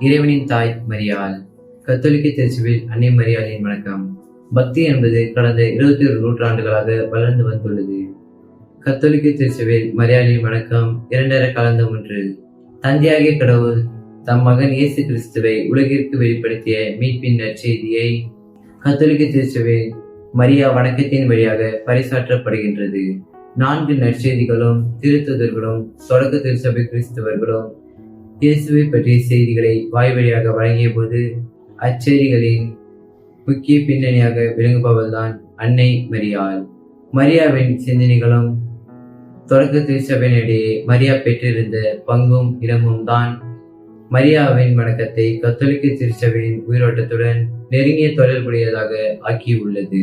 இறைவனின் தாய் மரியாள். கத்தோலிக்க திருச்சபையில் அன்னை மரியாளின் வணக்கம். பக்தி என்பது கடந்த இருபத்தி ஒரு நூற்றாண்டுகளாக வளர்ந்து வந்துள்ளது. கத்தோலிக்க திருச்சபையில் மரியாளின் வணக்கம் இரண்டரை கலந்த ஒன்று. தந்தையாகிய கடவுள் தம் மகன் இயேசு கிறிஸ்துவை உலகிற்கு வெளிப்படுத்திய மீட்பின் நற்செய்தியை கத்தோலிக்க திருச்சபையில் மரியா வணக்கத்தின் வழியாக பறைசாற்றப்படுகின்றது நான்கு நற்செய்திகளும் திருத்துதர்களும் தொடக்க திருச்சபை கிறிஸ்தவர்களும் இயேசுவை பற்றிய செய்திகளை வாய் வழியாக வழங்கிய போது அச்செய்திகளின் முக்கிய பின்னணியாக விளங்குபவள்தான் அன்னை மரியாள். மரியாவின் சிந்தனைகளும் தொடக்க திருச்சபையினிடையே மரியா பெற்றிருந்த பங்கும் இடமும் தான் மரியாவின் வணக்கத்தை கத்தோலிக்க திருச்சபையின் உயிரோட்டத்துடன் நெருங்கிய தொடர்புடையதாக ஆக்கியுள்ளது.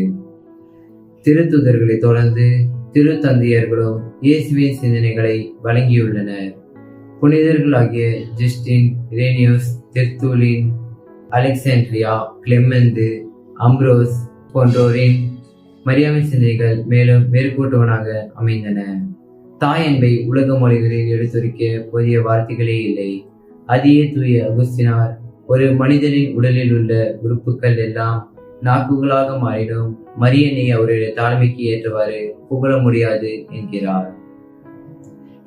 திருத்துதர்களை தொடர்ந்து திருத்தந்தையர்களும் இயேசுவின் சிந்தனைகளை வழங்கியுள்ளனர். புனிதர்களாகிய Justin Irenaeus Tertullian Alexandria Clement Ambrose போன்றோரின் மரியாவின் சிந்தனைகள் மேலும் மேற்கூட்டுவனாக அமைந்தன. தாய் என்பை உலக மொழிகளில் எடுத்துரைக்க போதிய வார்த்தைகளே இல்லை. அதியே தூய அகுஸ்தினார் ஒரு மனிதனின் உடலில் உள்ள உறுப்புகள் எல்லாம் நாக்குகளாக மாறிடும். மரியனை அவருடைய தாழ்மைக்கு ஏற்றவாறு புகழ முடியாது என்கிறார்.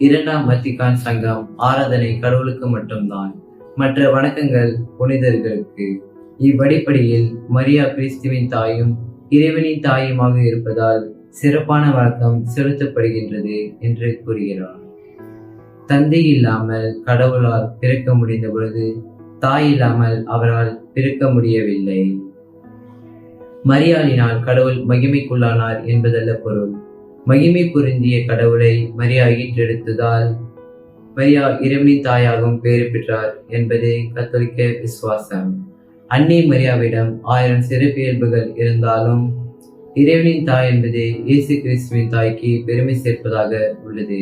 இரண்டாம் வத்திகான் சங்கம் ஆராதனை கடவுளுக்கு மட்டும்தான். மற்ற வணக்கங்கள் புனிதர்களுக்கு. இவ்வடிப்படையில் மரியா கிறிஸ்துவின் தாயும் இறைவனின் தாயுமாக இருப்பதால் சிறப்பான வணக்கம் செலுத்தப்படுகின்றது என்று கூறுகிறார். தந்தை இல்லாமல் கடவுளால் பிறக்க முடிந்த பொழுது தாய் இல்லாமல் அவரால் பிறக்க முடியவில்லை. மரியாளினால் கடவுள் மகிமைக்குள்ளானார் என்பதல்ல பொருள். மகிமை பொருந்திய கடவுளை மரியா ஈற்றெடுத்ததால் மரியா இறைவனின் தாயாகவும் பெயர் பெற்றார் என்பதே கத்தோலிக்க விசுவாசம். அன்னை மரியாவிடம் ஆயிரம் சிறப்பியல்புகள் இருந்தாலும் இறைவனின் தாய் என்பது இயேசு கிறிஸ்துவின் தாய்க்கு பெருமை சேர்ப்பதாக உள்ளது.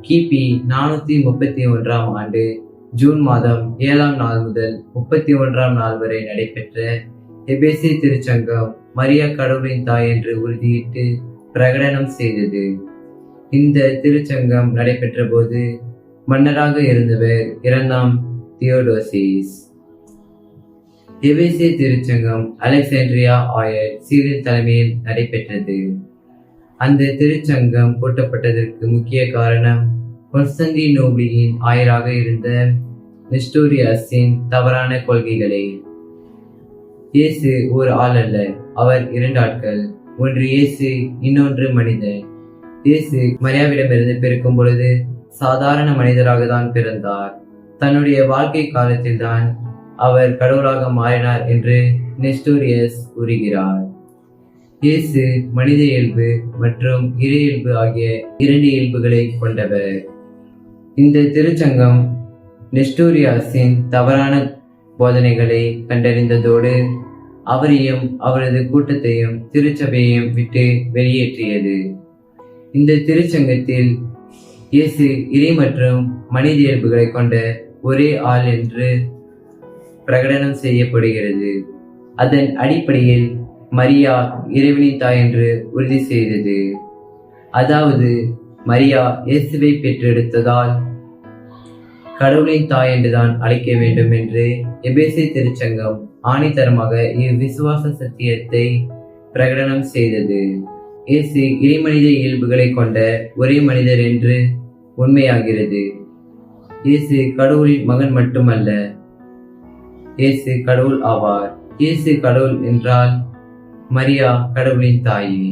கிபி நானூத்தி முப்பத்தி ஒன்றாம் ஆண்டு ஜூன் மாதம் ஏழாம் நாள் முதல் முப்பத்தி ஒன்றாம் நாள் வரை நடைபெற்ற எபேசி திருச்சங்கம் மரியா கடவுளின் தாய் என்று உறுதியிட்டு பிரகடனம் செய்தது. இந்த திருச்சங்கம் நடைபெற்ற போது மன்னராக இருந்தவர் இரண்டாம் தியோடோசிஸ் எபேசிய திருச்சங்கம் அலெக்சாண்ட்ரியா ஆயர் சீரில் தலைமையில் நடைபெற்றது. அந்த திருச்சங்கம் கூட்டப்பட்டதற்கு முக்கிய காரணம் கொன்ஸ்டன்டினோபிளியின் ஆயராக இருந்த நெஸ்டோரியஸின் தவறான கொள்கைகளே. இயேசு ஒரு ஆள் அல்ல அவர் இரண்டு ஆட்கள். ஒன்று இயேசு இன்னொன்று மனிதன். இயேசு மரியாவிடமிருந்து பிறக்கும் பொழுது சாதாரண மனிதராக தான் பிறந்தார். தன்னுடைய வாழ்க்கை காலத்தில் தான் அவர் கடவுளாக மாறினார் என்று நெஸ்டோரியஸ் கூறுகிறார். இயேசு மனித இயல்பு மற்றும் இறை இயல்பு ஆகிய இரண்டு இயல்புகளை கொண்டவர். இந்த திருச்சங்கம் நெஸ்டோரியாஸின் தவறான போதனைகளை கண்டறிந்ததோடு அவரையும் அவரது கூட்டத்தையும் திருச்சபையையும் விட்டு வெளியேற்றியது. இந்த திருச்சங்கத்தில் இயேசு இறை மற்றும் மனித இயல்புகளை கொண்ட ஒரே ஆள் என்று பிரகடனம் செய்யப்படுகிறது. அதன் அடிப்படையில் மரியா இறைவனின் தாய் என்று உறுதி செய்தது. அதாவது மரியா இயேசுவை பெற்றெடுத்ததால் கடவுளின் தாய் என்றுதான் அழைக்க வேண்டும் என்று எபேசி திருச்சங்கம் ஆணித்தரமாக இவ்விசுவாச சத்தியத்தை பிரகடனம் செய்தது. இயேசு இறைமனித இயல்புகளை கொண்ட ஒரே மனிதர் என்று உண்மையாகிறது. இயேசு கடவுளின் மகன் மட்டுமல்ல இயேசு கடவுள் ஆவார். இயேசு கடவுள் என்றால் மரியா கடவுளின் தாயே.